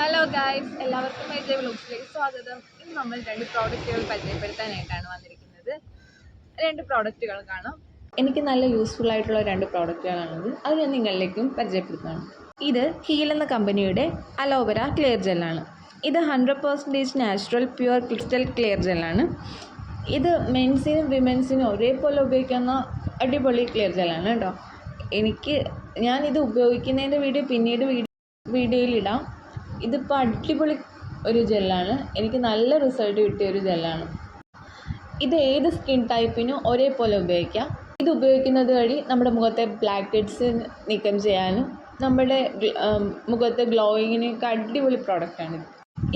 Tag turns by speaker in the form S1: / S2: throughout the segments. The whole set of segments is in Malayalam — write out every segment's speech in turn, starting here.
S1: ഹലോ ഗായ്സ് എല്ലാവർക്കും മൈജെ വ്ലോഗ്സിലേക്ക് സ്വാഗതം. ഇന്ന് നമ്മൾ രണ്ട് പ്രോഡക്റ്റുകൾ പരിചയപ്പെടുത്താനായിട്ടാണ് വന്നിരിക്കുന്നത്. രണ്ട് പ്രോഡക്റ്റുകൾ കാണാം. എനിക്ക് നല്ല യൂസ്ഫുൾ ആയിട്ടുള്ള രണ്ട് പ്രോഡക്റ്റുകളാണിത് അത് ഞാൻ നിങ്ങളിലേക്കും പരിചയപ്പെടുത്തുകയാണ് ഇത് ഹീൽ എന്ന കമ്പനിയുടെ അലോവേര ക്ലിയർ ജെല്ലാണ് ഇത് hundred percentage natural pure crystal clear ജെല്ലാണ് ഇത് മെൻസിനും വിമൻസിനും ഒരേപോലെ ഉപയോഗിക്കുന്ന അടിപൊളി ക്ലിയർ ജെല്ലാണ് കേട്ടോ. എനിക്ക് ഞാനിത് ഉപയോഗിക്കുന്നതിന്റെ വീഡിയോ പിന്നീട് വീഡിയോ വീഡിയോയിലിടാം ഇതിപ്പോൾ അടിപൊളി ഒരു ജെല്ലാണ് എനിക്ക് നല്ല റിസൾട്ട് കിട്ടിയ ഒരു ജെല്ലാണ് ഇത് ഏത് സ്കിൻ ടൈപ്പിനും ഒരേപോലെ ഉപയോഗിക്കാം. ഇത് ഉപയോഗിക്കുന്നത് വഴി നമ്മുടെ മുഖത്തെ ബ്ലാക്ക് ഹെഡ്സ് നീക്കം ചെയ്യാനും നമ്മുടെ മുഖത്തെ ഗ്ലോയിങ്ങിനൊക്കെ അടിപൊളി ഇത്.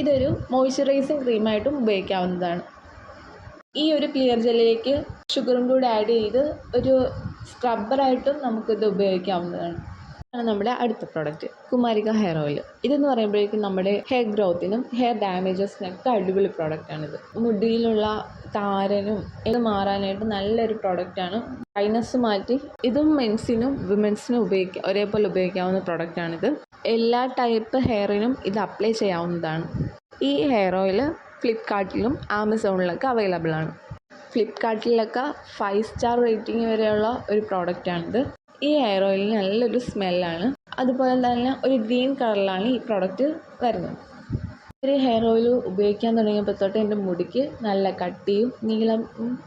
S1: ഇതൊരു മോയ്സ്ചറൈസിങ് ക്രീമായിട്ടും ഉപയോഗിക്കാവുന്നതാണ്. ഈ ഒരു ക്ലിയർ ജെല്ലിലേക്ക് ഷുഗറും കൂടി ആഡ് ചെയ്ത് ഒരു സ്ക്രബ്ബറായിട്ടും നമുക്കിത് ഉപയോഗിക്കാവുന്നതാണ്. ആണ് നമ്മുടെ അടുത്ത പ്രോഡക്റ്റ് കുമാരിക ഹെയർ ഓയിൽ ഇതെന്ന് പറയുമ്പോഴേക്കും നമ്മുടെ ഹെയർ ഗ്രോത്തിനും ഹെയർ ഡാമേജസിനൊക്കെ അടിപൊളി പ്രോഡക്റ്റാണിത് മുടിയിലുള്ള താരനും ഇത് മാറാനായിട്ട് നല്ലൊരു പ്രോഡക്റ്റാണ് ഡ്രൈനസ് മാറ്റി ഇതും മെൻസിനും വിമൻസിനും ഉപയോഗിക്കാം ഒരേപോലെ ഉപയോഗിക്കാവുന്ന പ്രോഡക്റ്റാണിത് എല്ലാ ടൈപ്പ് ഹെയറിനും ഇത് അപ്ലൈ ചെയ്യാവുന്നതാണ്. ഈ ഹെയർ ഓയിൽ ഫ്ലിപ്കാർട്ടിലും ആമസോണിലൊക്കെ അവൈലബിൾ ആണ്. ഫ്ലിപ്കാർട്ടിലൊക്കെ ഫൈവ് സ്റ്റാർ റേറ്റിംഗ് വരെയുള്ള ഒരു പ്രോഡക്റ്റാണിത് ഈ ഹെയർ ഓയിലിന് നല്ലൊരു സ്മെല്ലാണ് അതുപോലെ തന്നെ ഒരു ഗ്രീൻ കളറിലാണ് ഈ പ്രോഡക്റ്റ് വരുന്നത്. ഒരു ഹെയർ ഓയിൽ ഉപയോഗിക്കാൻ തുടങ്ങിയപ്പോൾ തൊട്ട് എന്റെ മുടിക്ക് നല്ല കട്ടിയും നീളം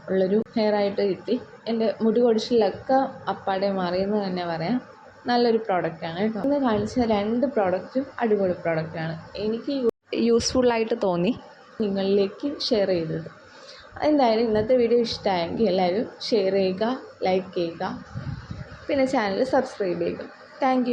S1: ഉള്ളൊരു ഹെയർ ആയിട്ട് കിട്ടി. എന്റെ മുടി കൊടിച്ചിലൊക്കെ അപ്പാടെ മാറിയെന്ന് തന്നെ പറയാം. നല്ലൊരു പ്രോഡക്റ്റാണ് കേട്ടോ. ഇന്ന് കാണിച്ച രണ്ട് പ്രോഡക്റ്റും അടിപൊളി പ്രോഡക്റ്റാണ് എനിക്ക് യൂസ്ഫുള്ളായിട്ട് തോന്നി. നിങ്ങളിലേക്ക് ഷെയർ ചെയ്തത്. എന്തായാലും ഇന്നത്തെ വീഡിയോ ഇഷ്ടമായെങ്കിൽ എല്ലാവരും ഷെയർ ചെയ്യുക ലൈക്ക് ചെയ്യുക. പിന്നെ ചാനൽ സബ്സ്ക്രൈബ് ചെയ്യുക താങ്ക്